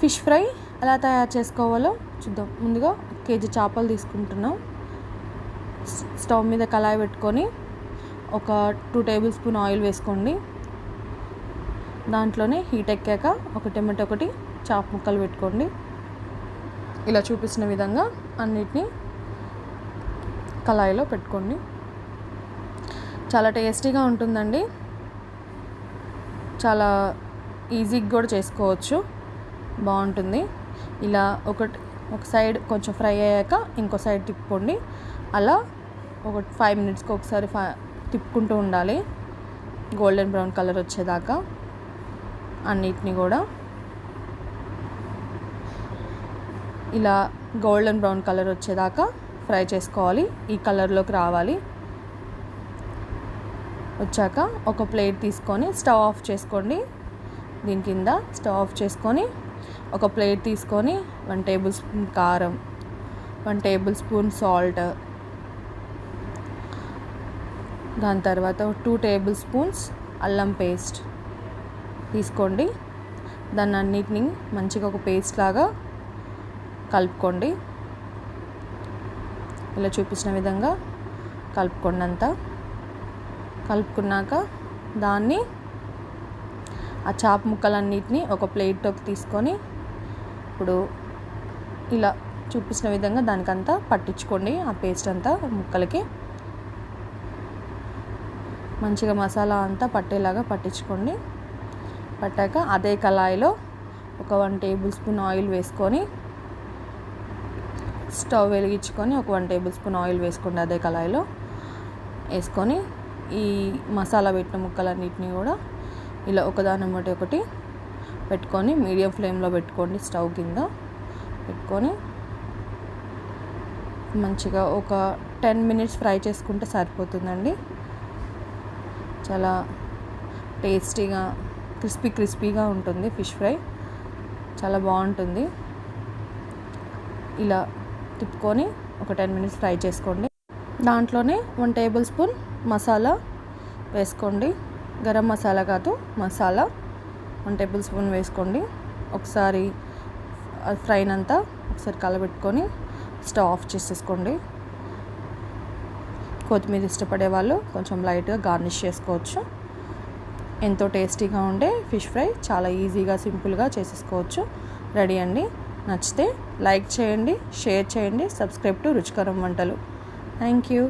Fish fry ఎలా తయారు చేసుకోవాలో చూద్దాం. ముందుగా కేజీ చేపలు తీసుకుంటున్నాం. స్టవ్ మీద కళాయి పెట్టుకొని ఒక టూ టేబుల్ స్పూన్ ఆయిల్ వేసుకోండి. దాంట్లోనే హీట్ ఎక్కాక ఒక టమాటో ఒకటి చాప ముక్కలు పెట్టుకోండి. ఇలా చూపించిన విధంగా అన్నిటినీ కళాయిలో పెట్టుకోండి. చాలా టేస్టీగా ఉంటుందండి. చాలా ఈజీగా కూడా చేసుకోవచ్చు. బాగుంటుంది. ఇలా ఒకటి ఒక సైడ్ కొంచెం ఫ్రై అయ్యాక ఇంకో సైడ్ తిప్పుకోండి. అలా ఒక ఫైవ్ మినిట్స్కి ఒకసారి ఫై తిప్పుకుంటూ ఉండాలి. గోల్డెన్ బ్రౌన్ కలర్ వచ్చేదాకా అన్నిటిని కూడా. ఇలా గోల్డెన్ బ్రౌన్ కలర్ వచ్చేదాకా ఫ్రై చేసుకోవాలి. ఈ కలర్లోకి రావాలి. వచ్చాక ఒక ప్లేట్ తీసుకొని స్టవ్ ఆఫ్ చేసుకోండి. దీని కింద స్టవ్ ఆఫ్ చేసుకొని ఒక ప్లేట్ తీసుకొని వన్ టేబుల్ స్పూన్ కారం వన్ టేబుల్ స్పూన్ సాల్ట్ దాని తర్వాత టూ టేబుల్ స్పూన్స్ అల్లం పేస్ట్ తీసుకోండి. దాన్ని అన్నిటిని మంచిగా ఒక పేస్ట్ లాగా కలుపుకోండి. ఇలా చూపించిన విధంగా కలుపుకోండి అంతా కలుపుకున్నాక దాన్ని ఆ చాప ముక్కలన్నిటిని ఒక ప్లేట్లోకి తీసుకొని ఇప్పుడు ఇలా చూపించిన విధంగా దానికంతా పట్టించుకోండి ఆ పేస్ట్ అంతా ముక్కలకి. మంచిగా మసాలా అంతా పట్టేలాగా పట్టించుకోండి. పట్టాక అదే కళాయిలో ఒక వన్ టేబుల్ స్పూన్ ఆయిల్ వేసుకొని స్టవ్ వెలిగించుకొని ఒక వన్ టేబుల్ స్పూన్ ఆయిల్ వేసుకోండి అదే కళాయిలో. వేసుకొని ఈ మసాలా పెట్టిన ముక్కలన్నిటిని కూడా ఇలా ఒకదాని ఒకటి ఒకటి పెట్టుకొని మీడియం ఫ్లేమ్లో పెట్టుకోండి స్టవ్ కింద. పెట్టుకొని మంచిగా ఒక టెన్ మినిట్స్ ఫ్రై చేసుకుంటే సరిపోతుందండి. చాలా టేస్టీగా క్రిస్పీ క్రిస్పీగా ఉంటుంది ఫిష్ ఫ్రై. చాలా బాగుంటుంది. ఇలా తిప్పుకొని ఒక టెన్ మినిట్స్ ఫ్రై చేసుకోండి. దాంట్లోనే వన్ టేబుల్ స్పూన్ మసాలా వేసుకోండి. గరం మసాలా కాదు మసాలా. వన్ టేబుల్ స్పూన్ వేసుకోండి. ఒకసారి ఫ్రైనంతా ఒకసారి కలబెట్టుకొని స్టవ్ ఆఫ్ చేసేసుకోండి. కొత్తిమీర ఇష్టపడే వాళ్ళు కొంచెం లైట్గా గార్నిష్ చేసుకోవచ్చు. ఎంతో టేస్టీగా ఉండే ఫిష్ ఫ్రై చాలా ఈజీగా సింపుల్గా చేసేసుకోవచ్చు. రెడీ అండి. నచ్చితే లైక్ చేయండి షేర్ చేయండి సబ్స్క్రైబ్ టు రుచికరం వంటలు. Thank you.